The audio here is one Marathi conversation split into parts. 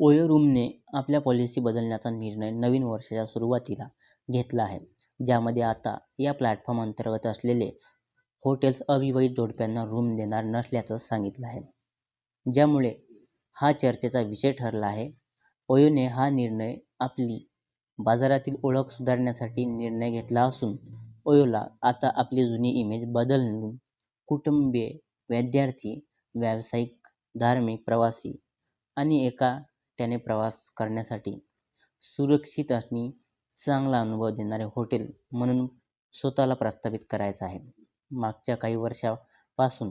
ओयो रूमने आपल्या पॉलिसी बदलण्याचा निर्णय नवीन वर्षाच्या सुरुवातीला घेतला आहे ज्यामध्ये आता या प्लॅटफॉर्म अंतर्गत असलेले हॉटेल्स अविवाहित जोडप्यांना रूम देणार नसल्याचं सांगितलं आहे. ज्यामुळे हा चर्चेचा विषय ठरला आहे. ओयोने हा निर्णय आपली बाजारातील ओळख सुधारण्यासाठी निर्णय घेतला असून ओयोला आता आपली जुनी इमेज बदलून कुटुंबीय विद्यार्थी व्यावसायिक धार्मिक प्रवासी आणि एका एकट्याने प्रवास करण्यासाठी सुरक्षित आणि चांगला अनुभव देणारे हॉटेल म्हणून स्वतःला प्रस्थापित करायचं आहे. मागच्या काही वर्षापासून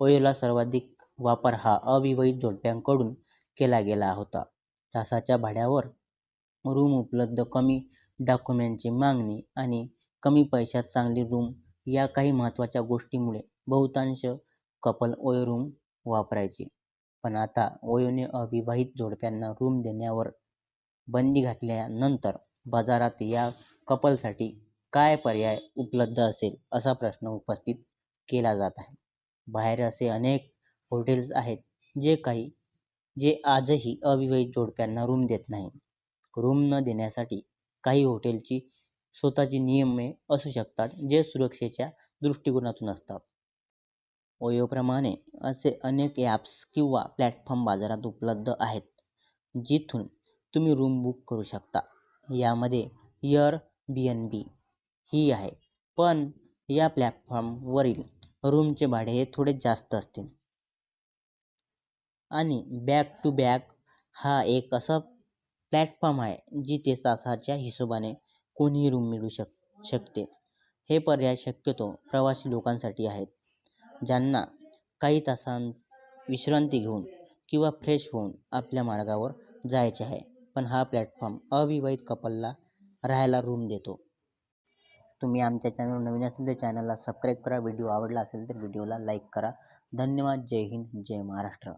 ओयोला सर्वाधिक वापर हा अविवाहित जोडप्यांकडून केला गेला होता. तासाच्या भाड्यावर रूम उपलब्ध कमी डॉक्युमेंटची मागणी आणि कमी पैशात चांगली रूम या काही महत्त्वाच्या गोष्टीमुळे बहुतांश कपल ओयो रूम वापरायचे. पण आता ओयोने अविवाहित जोडप्यांना रूम देण्यावर बंदी घातल्यानंतर बाजारात या कपलसाठी काय पर्याय उपलब्ध असेल असा प्रश्न उपस्थित केला जात आहे. बाहेर असे अनेक हॉटेल्स आहेत जे काही जे आजही अविवाहित जोडप्यांना रूम देत नाही. रूम न देण्यासाठी काही हॉटेलची स्वतःची नियमे असू शकतात जे सुरक्षेच्या दृष्टिकोनातून असतात. ओयोप्रमाणे असे अनेक ॲप्स किंवा प्लॅटफॉर्म बाजारात उपलब्ध आहेत जिथून तुम्ही रूम बुक करू शकता. यामध्ये इयर बी एन बी ही आहे पण या प्लॅटफॉर्मवरील रूमचे भाडे हे थोडे जास्त असते आणि बॅक टू बॅक हा एक असा प्लॅटफॉर्म आहे जिथे तासाच्या हिशोबाने कोणीही रूम मिळू शक शकते. हे पर्याय शक्यतो प्रवासी लोकांसाठी आहेत. ज्यांना काही तासां विश्रांती घेऊन किंवा फ्रेश होऊन आपल्या मार्गावर जायचे आहे. पण हा प्लॅटफॉर्म अविवाहित कपलला राहायला रूम देतो. तुम्ही आमच्या चॅनलवर नवीन असेल तर चॅनलला सबस्क्राईब करा. व्हिडिओ आवडला असेल तर व्हिडिओला लाईक करा. धन्यवाद. जय हिंद. जय महाराष्ट्र.